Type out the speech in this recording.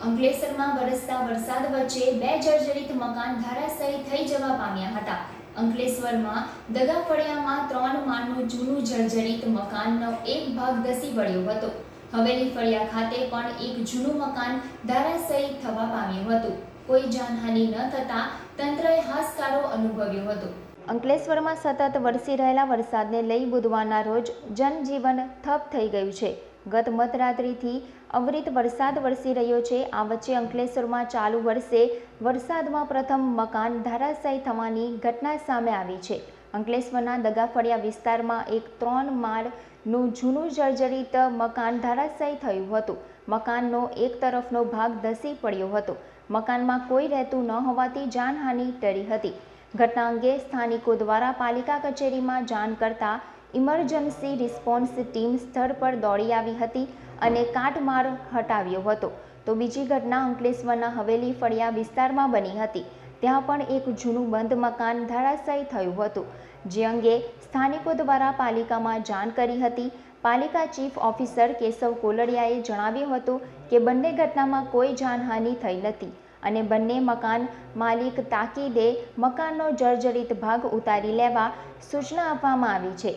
અંકલેશ્વરમાં વરસતા વરસાદ વચ્ચે બે જર્જરિત મકાન ધરાશાયી થઈ જવા પામ્યા હતા. અંકલેશ્વરમાં દગાફળિયામાં ત્રણ માળનું જૂનું જર્જરિત મકાનનો એક ભાગ ધસી વળ્યો હતો. હવેલી ફળિયા ખાતે પણ એક જૂનું મકાન ધરાશાયી થવા પામ્યું હતું. કોઈ જાનહાનિ ન થતાં તંત્રએ હાશકારો અનુભવ્યો હતો. અંકલેશ્વરમાં સતત વરસી રહેલા વરસાદને લઈ બુધવારના રોજ જનજીવન ઠપ થઈ ગયું છે. ગત મધરાત્રિથી અવિરત વરસાદ વરસી રહ્યો છે. આ વચ્ચે અંકલેશ્વરમાં ચાલુ વર્ષે વરસાદમાં પ્રથમ મકાન ધરાશાયી થવાની ઘટના સામે આવી છે. અંકલેશ્વરના દગાફળિયા વિસ્તારમાં એક ત્રણ માળનું જૂનું જર્જરિત મકાન ધરાશાયી થયું હતું. મકાનનો એક તરફનો ભાગ ધસી પડ્યો હતો. મકાનમાં કોઈ રહેતું ન હોવાથી જાનહાનિ ટળી હતી. ઘટના અંગે સ્થાનિકો દ્વારા પાલિકા કચેરીમાં જાણ કરતા ઇમરજન્સી રિસ્પોન્સ ટીમ સ્થળ પર દોડી આવી હતી અને કાટમાર હટાવ્યો હતો. તો બીજી ઘટના અંકલેશ્વરના હવેલી ફળિયા વિસ્તારમાં બની હતી. ત્યાં પણ એક જૂનું બંધ મકાન ધરાશાયી થયું હતું, જે અંગે સ્થાનિકો દ્વારા પાલિકામાં જાણ કરી હતી. પાલિકા ચીફ ઓફિસર કેશવ કોલડિયાએ જણાવ્યું હતું કે બંને ઘટનામાં કોઈ જાનહાનિ થઈ નથી અને બંને મકાન માલિક તાકીદે મકાનનો જર્જરિત ભાગ ઉતારી લેવા સૂચના આપવામાં આવી છે.